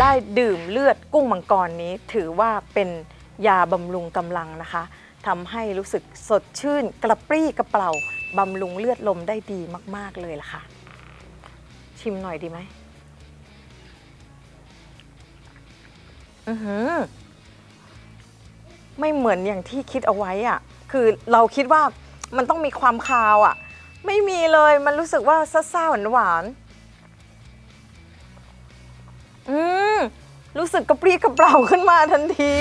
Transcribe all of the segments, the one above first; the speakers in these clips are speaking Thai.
ได้ดื่มเลือดกุ้งมังกรนี้ถือว่าเป็นยาบำรุงกำลังนะคะทำให้รู้สึกสดชื่นกระปรี้กระเปร่าบำรุงเลือดลมได้ดีมาก ๆ เลยล่ะค่ะ ชิมหน่อยดีไหมอือหือ ไม่เหมือนอย่างที่คิดเอาไว้อะคือเราคิดว่ามันต้องมีความคาวอะไม่มีเลยมันรู้สึกว่าซ่าๆหวานๆ รู้สึกกระปรี้กระเปร่าขึ้นมาทันที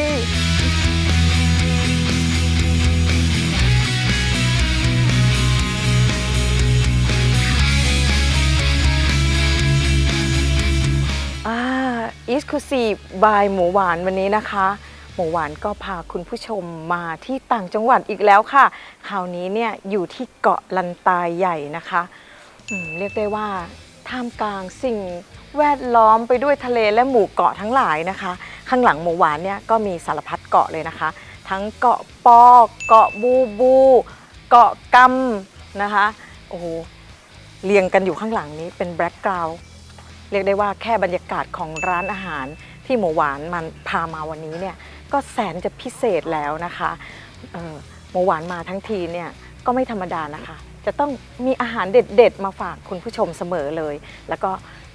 อ่า Exclusive by หมูหวานวันนี้นะคะ หมูหวานก็พาคุณผู้ชมมาที่ต่างจังหวัดอีกแล้วค่ะ คราวนี้เนี่ยอยู่ที่เกาะลันตาใหญ่นะคะอืมเรียกได้ว่าท่ามกลางสิ่ง แวดล้อมไปด้วยทะเลและหมู่เกาะทั้งหลายนะคะ ข้างหลังหมูหวานเนี่ยก็มีสารพัดเกาะเลยนะคะ ทั้งเกาะปอเกาะบูบู เกาะกำนะคะโอ้โหเรียงกันอยู่ข้างหลังนี้เป็นแบล็กกราวเรียกได้ว่าแค่บรรยากาศของร้านอาหารที่หมูหวานมันพามาวันนี้เนี่ยก็แสนจะพิเศษแล้วนะคะหมูหวานมาทั้งทีเนี่ยก็ไม่ธรรมดานะคะ จะต้องมีอาหารเด็ดๆ มาฝากคุณผู้ชมเสมอเลย แล้วก็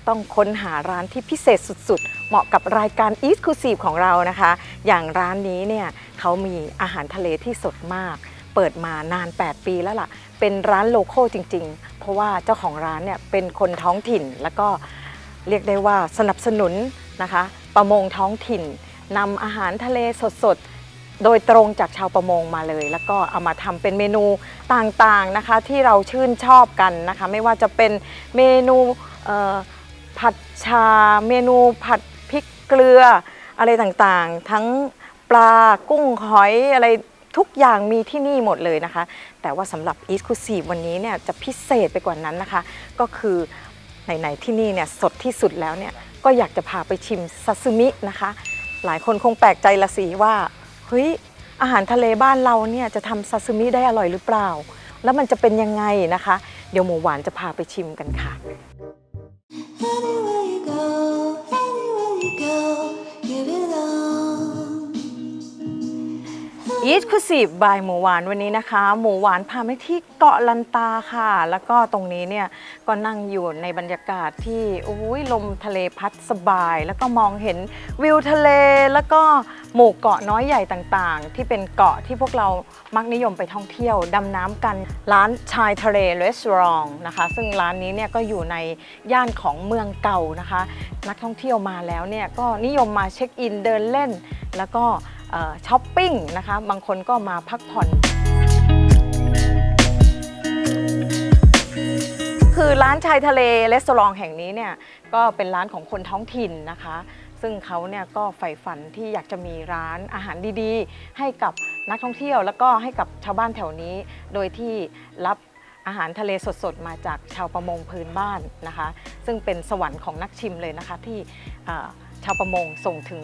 ต้องค้นหาร้านที่พิเศษสุดๆ เหมาะกับรายการ e x c l u s i v e ของเรานะคะ อย่างร้านนี้เนี่ยเขามีอาหารทะเลที่สดมาก เปิดมานาน 8 ปีแล้วล่ะ เป็นร้านโลโก้จริงๆ เพราะว่าเจ้าของร้านเนี่ยเป็นคนท้องถิ่นแล้วก็เรียกได้ว่าสนับสนุนนะคะ ประมงท้องถิ่นนำอาหารทะเลสดๆโดยตรงจากชาวประมงมาเลย แล้วก็เอามาทำเป็นเมนูต่างๆนะคะ ที่เราชื่นชอบกันนะคะ ไม่ว่าจะเป็นเมนูเอ่อ ผัดชา เมนูผัดพริกเกลืออะไรต่างๆ ทั้งปลากุ้งหอยอะไรทุกอย่างมีที่นี่หมดเลยนะคะ แต่ว่าสำหรับ e x c l u s i v e วันนี้เนี่ยจะพิเศษไปกว่านั้นนะคะ ก็คือไหนๆที่นี่เนี่ยสดที่สุดแล้วเนี่ยก็อยากจะพาไปชิมซาซิมินะคะ หลายคนคงแปลกใจละสิว่าเฮ้ยอาหารทะเลบ้านเราเนี่ยจะทำซาซิมิได้อร่อยหรือเปล่า แล้วมันจะเป็นยังไงนะคะ เดี๋ยวหมูหวานจะพาไปชิมกันค่ะ e x c l u s i v e by หมูหวานวันนี้นะคะ หมูหวานพาไปที่เกาะลันตาค่ะ แล้วก็ตรงนี้เนี่ยก็นั่งอยู่ในบรรยากาศที่โอ้ยลมทะเลพัดสบาย แล้วก็มองเห็นวิวทะเล แล้วก็หมู่เกาะน้อยใหญ่ต่างๆ ที่เป็นเกาะที่พวกเรามักนิยมไปท่องเที่ยวดำน้ำกันร้านชายทะเลรีสอร์ทนะคะ ซึ่งร้านนี้เนี่ยก็อยู่ในย่านของเมืองเก่านะคะ นักท่องเที่ยวมาแล้วเนี่ยก็นิยมมาเช็คอินเดินเล่น แล้วก็ช้อปปิ้งนะคะ บางคนก็มาพักผ่อนคือร้านชายทะเลรีสอร์ทแห่งนี้เนี่ยก็เป็นร้านของคนท้องถิ่นนะคะ ซึ่งเขาเนี่ยก็ใฝ่ฝันที่อยากจะมีร้านอาหารดีๆ ให้กับนักท่องเที่ยว แล้วก็ให้กับชาวบ้านแถวนี้ โดยที่รับอาหารทะเลสดๆ มาจากชาวประมงพื้นบ้านนะคะ ซึ่งเป็นสวรรค์ของนักชิมเลยนะคะที่ ชาวประมงส่งถึง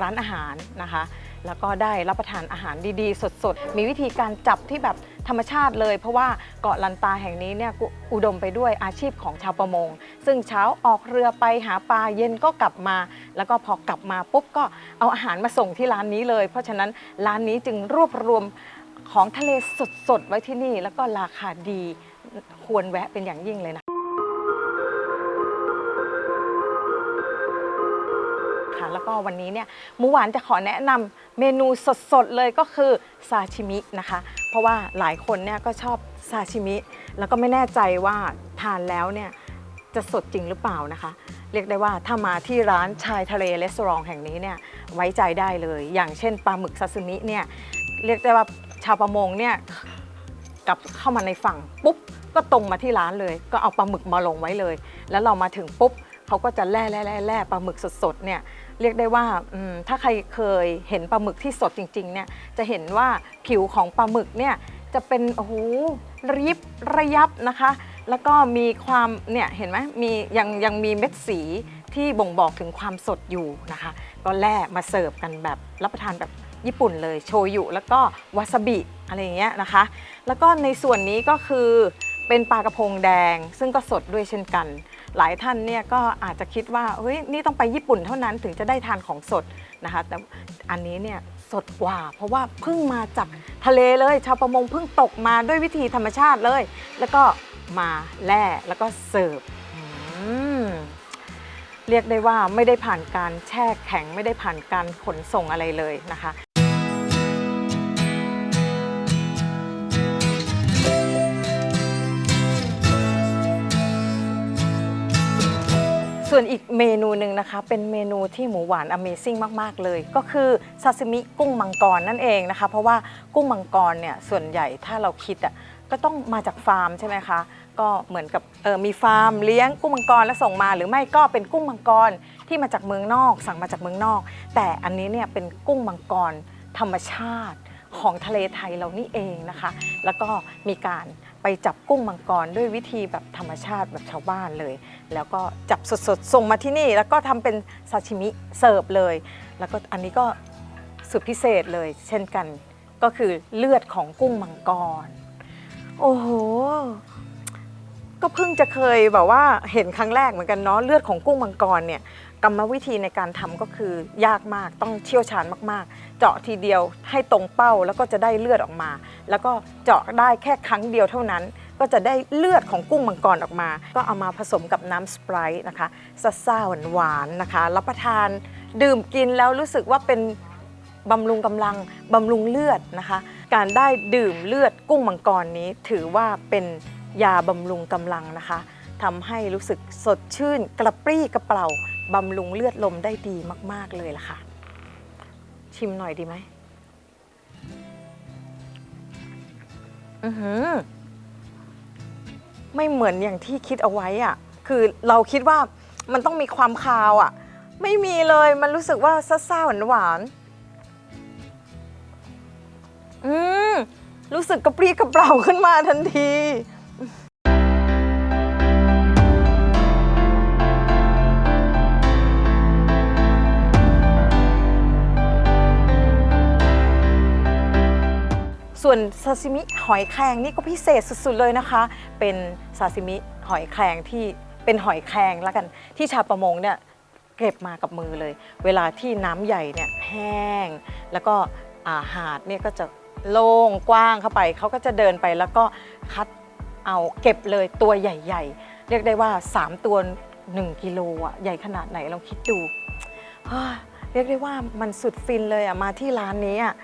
ร้านอาหารนะคะ แล้วก็ได้รับประทานอาหารดีๆ สดๆ มีวิธีการจับที่แบบธรรมชาติเลย เพราะว่าเกาะลันตาแห่งนี้เนี่ยอุดมไปด้วยอาชีพของชาวประมง ซึ่งเช้าออกเรือไปหาปลาเย็นก็กลับมา แล้วก็พอกลับมาปุ๊บก็เอาอาหารมาส่งที่ร้านนี้เลย เพราะฉะนั้นร้านนี้จึงรวบรวมของทะเลสดๆไว้ที่นี่ แล้วก็ราคาดีควรแวะเป็นอย่างยิ่งเลยนะ วก็วันนี้เนี่ยหมูหวานจะขอแนะนำเมนูสดๆเลยก็คือซาชิมินะคะ เพราะว่าหลายคนเนี่ยก็ชอบซาชิมิ แล้วก็ไม่แน่ใจว่าทานแล้วเนี่ยจะสดจริงหรือเปล่านะคะ เรียกได้ว่าถ้ามาที่ร้านชายทะเลรีสอร์ทแห่งนี้เนี่ยไว้ใจได้เลย อย่างเช่นปลาหมึกซาซิมิเนี่ยเรียกได้ว่าชาวประมงเนี่ยกลับเข้ามาในฝั่งปุ๊บก็ตรงมาที่ร้านเลย ก็เอาปลาหมึกมาลงไว้เลย แล้วเรามาถึงปุ๊บเขาก็จะแล่แล่แล่แล่ปลาหมึกสดๆเนี่ย เรียกได้ว่าถ้าใครเคยเห็นปลาหมึกที่สดจริงๆเนี่ยจะเห็นว่าผิวของปลาหมึกเนี่ยจะเป็นโอ้โหริบระยับนะคะ แล้วก็มีความเนี่ยเห็นไหมมียังยังมีเม็ดสีที่บ่งบอกถึงความสดอยู่นะคะ ก็แล่มาเสิร์ฟกันแบบรับประทานแบบญี่ปุ่นเลยโชยุแล้วก็วาซาบิอะไรอย่างเงี้ยนะคะ แล้วก็ในส่วนนี้ก็คือเป็นปลากระพงแดง ซึ่งก็สดด้วยเช่นกัน หลายท่านเนี่ยก็อาจจะคิดว่าเฮ้ยนี่ต้องไปญี่ปุ่นเท่านั้นถึงจะได้ทานของสดนะคะ แต่อันนี้เนี่ยสดกว่า เพราะว่าเพิ่งมาจากทะเลเลย ชาวประมงเพิ่งตกมาด้วยวิธีธรรมชาติเลย แล้วก็มาแล่แล้วก็เสิร์ฟเรียกได้ว่าไม่ได้ผ่านการแช่แข็งไม่ได้ผ่านการขนส่งอะไรเลยนะคะ ส่วนอีกเมนูหนึ่งนะคะ เป็นเมนูที่หมูหวาน Amazing มาก ๆ เลย ก็คือซาซิมิกุ้งมังกรนั่นเองนะคะ เพราะว่ากุ้งมังกรเนี่ยส่วนใหญ่ถ้าเราคิดอะก็ต้องมาจากฟาร์มใช่ไหมคะ ก็เหมือนกับเออมีฟาร์มเลี้ยงกุ้งมังกรแล้วส่งมา หรือไม่ก็เป็นกุ้งมังกรที่มาจากเมืองนอก สั่งมาจากเมืองนอก แต่อันนี้เนี่ยเป็นกุ้งมังกรธรรมชาติ ของทะเลไทยเรานี่เองนะคะ แล้วก็มีการไปจับกุ้งมังกรด้วยวิธีแบบธรรมชาติแบบชาวบ้านเลย แล้วก็จับสดๆ ส่งมาที่นี่ แล้วก็ทำเป็นซาชิมิเสิร์ฟเลย แล้วก็อันนี้ก็สุดพิเศษเลย เช่นกันก็คือเลือดของกุ้งมังกร โอ้โห ก็เพิ่งจะเคยแบบว่าเห็นครั้งแรกเหมือนกันเนาะเลือดของกุ้งมังกรเนี่ย กรรมวิธีในการทำก็คือยากมากต้องเชี่ยวชาญมากๆ เจาะทีเดียวให้ตรงเป้าแล้วก็จะได้เลือดออกมา แล้วก็เจาะได้แค่ครั้งเดียวเท่านั้น ก็จะได้เลือดของกุ้งมังกรออกมา ก็เอามาผสมกับน้ำสไปร์นะคะซ่าๆหวานๆนะคะ รับประทานดื่มกินแล้วรู้สึกว่าเป็นบำรุงกำลังบำรุงเลือดนะคะ การได้ดื่มเลือดกุ้งมังกรนี้ ถือว่าเป็นยาบำรุงกำลังนะคะทำให้รู้สึกสดชื่นกระปรี้กระเปร่า บำรุงเลือดลมได้ดีมากๆเลยล่ะค่ะ ชิมหน่อยดีไหมอือหือ ไม่เหมือนอย่างที่คิดเอาไว้อะคือเราคิดว่ามันต้องมีความคาวอะไม่มีเลยมันรู้สึกว่าซ่าๆหวานๆอืมรู้สึกกระปรี้กระเปร่าขึ้นมาทันที ส่วนซาซิมิหอยแครงนี่ก็พิเศษสุดๆเลยนะคะ เป็นซาซิมิหอยแครงที่เป็นหอยแครงแล้วกันที่ชาวประมงเนี่ยเก็บมากับมือเลย เวลาที่น้ำใหญ่เนี่ยแห้ง แล้วก็อาหาดเนี่ยก็จะโล่งกว้างเข้าไป เขาก็จะเดินไปแล้วก็คัดเอาเก็บเลยตัวใหญ่ ๆ เรียกได้ว่า 3 ตัว 1 กิโลอะใหญ่ขนาดไหนลองคิดดูเรียกได้ว่ามันสุดฟินเลยอะมาที่ร้านนี้อะ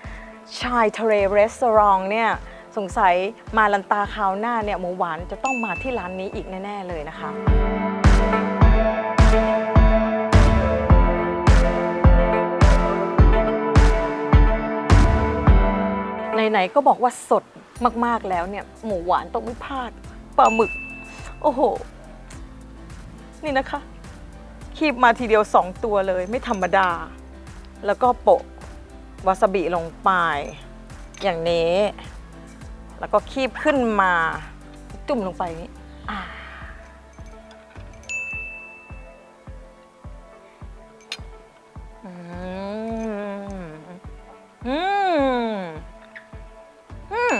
ชายทะเลรีสอร์ทเนี่ยสงสัยมาลันตาคราวหน้าเนี่ยหมูหวานจะต้องมาที่ร้านนี้อีกแน่ ๆ เลยนะคะไหนๆก็บอกว่าสดมากๆแล้วเนี่ย หมูหวานต้องไม่พลาดปลาหมึก โอ้โห นี่นะคะ คีบมาทีเดียว2ตัวเลย ไม่ธรรมดา แล้วก็โปะ วาซาบิลงไป อย่างนี้ แล้วก็คีบขึ้นมา จุ่มลงไปนี้อืมอืมอืม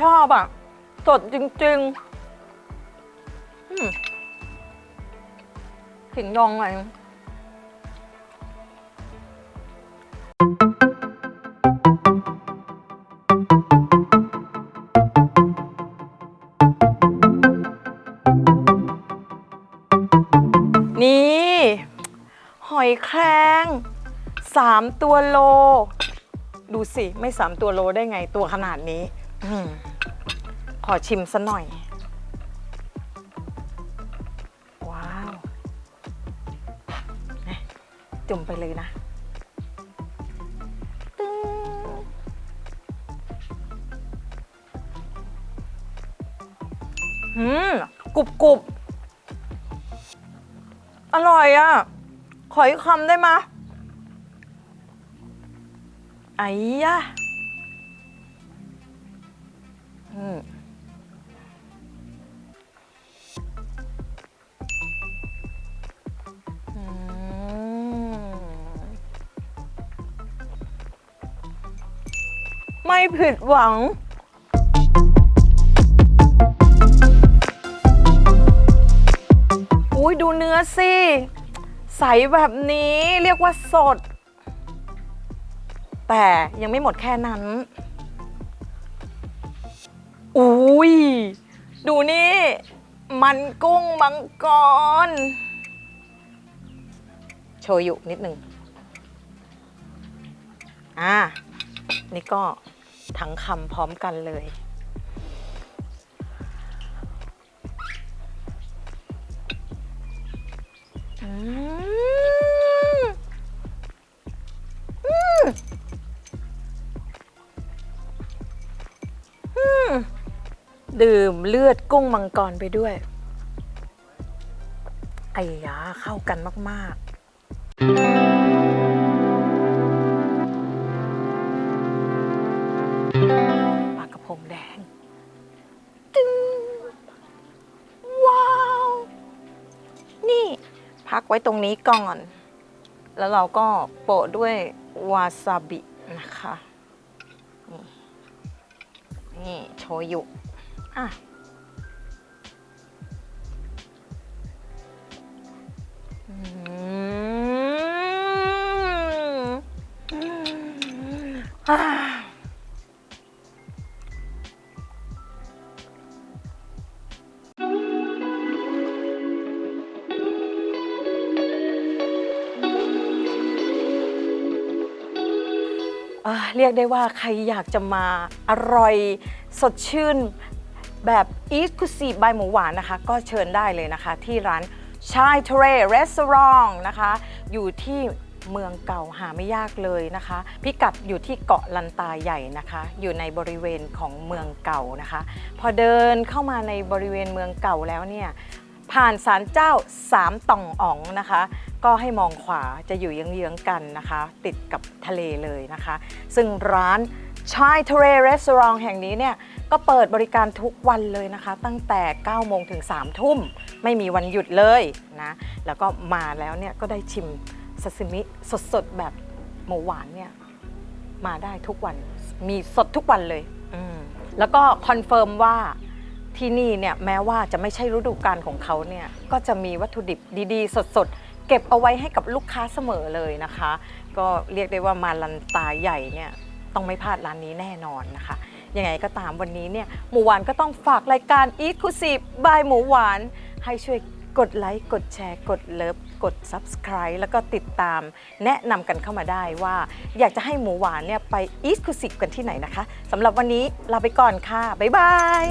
ชอบอะ สดจริง ๆ ขิงดองอะไรนี่ หอยแครงสามตัวโล ดูสิ ไม่สามตัวโลได้ไงตัวขนาดนี้ ขอชิมซะหน่อย จุ่มไปเลยนะตึ้งหืมกรุบกรุบอร่อยอะ ขออีกคำได้ไหมไอ้ยะอืม ผิดหวัง อุ้ยดูเนื้อสิ ใสแบบนี้เรียกว่าสด แต่ยังไม่หมดแค่นั้น อุ้ยดูนี่ มันกุ้งมังกร โชยุนิดหนึ่งอ่านี่ก็ ทั้งคำพร้อมกันเลย อืมอืมอืมดื่มเลือดกุ้งมังกรไปด้วย ไอ้ยาเข้ากันมาก ๆ งแดงตึงว้าว นี่ พักไว้ตรงนี้ก่อน แล้วเราก็โปะด้วยวาซาบินะคะ นี่นี่โชยุอะอืมอ่า เรียกได้ว่าใครอยากจะมาอร่อยสดชื่น แบบอีสคุซีบายหมูหวานนะคะ ก็เชิญได้เลยนะคะ ที่ร้านชายทเรรีสอร์ทนะคะ อยู่ที่เมืองเก่าหาไม่ยากเลยนะคะ พิกัดอยู่ที่เกาะลันตาใหญ่นะคะ อยู่ในบริเวณของเมืองเก่านะคะ พอเดินเข้ามาในบริเวณเมืองเก่าแล้วเนี่ยผ่านศาลเจ้าสามต่องอ๋องนะคะ ก็ให้มองขวาจะอยู่เยื้องๆกันนะคะ ติดกับทะเลเลยนะคะ ซึ่งร้านชายทะเลรีสอร์ทแห่งนี้เนี่ยก็เปิดบริการทุกวันเลยนะคะ ตั้งแต่ 9 โมงถึง 3 ทุ่ม ไม่มีวันหยุดเลยนะ แล้วก็มาแล้วเนี่ยก็ได้ชิมซาซิมิสดๆ แบบหมูหวานเนี่ยมาได้ทุกวัน มีสดทุกวันเลยอืมแล้วก็คอนเฟิร์มว่าที่นี่เนี่ยแม้ว่าจะไม่ใช่ฤดูกาลของเขาเนี่ยก็จะมีวัตถุดิบดีๆ สดๆ เก็บเอาไว้ให้กับลูกค้าเสมอเลยนะคะ ก็เรียกได้ว่ามาลันตาใหญ่เนี่ยต้องไม่พลาดร้านนี้แน่นอนนะคะยังไงก็ตามวันนี้เนี่ยหมูหวานก็ต้องฝากรายการ e x c l u s i v e by หมูหวาน ให้ช่วยกดไลค์ กดแชร์ กดเลิฟ กด Subscribe แล้วก็ติดตามแนะนำกันเข้ามาได้ว่า อยากจะให้หมูหวานเนี่ยไป e x c l u s i v e กันที่ไหนนะคะสำหรับวันนี้ลาไปก่อนค่ะ บ๊ายบาย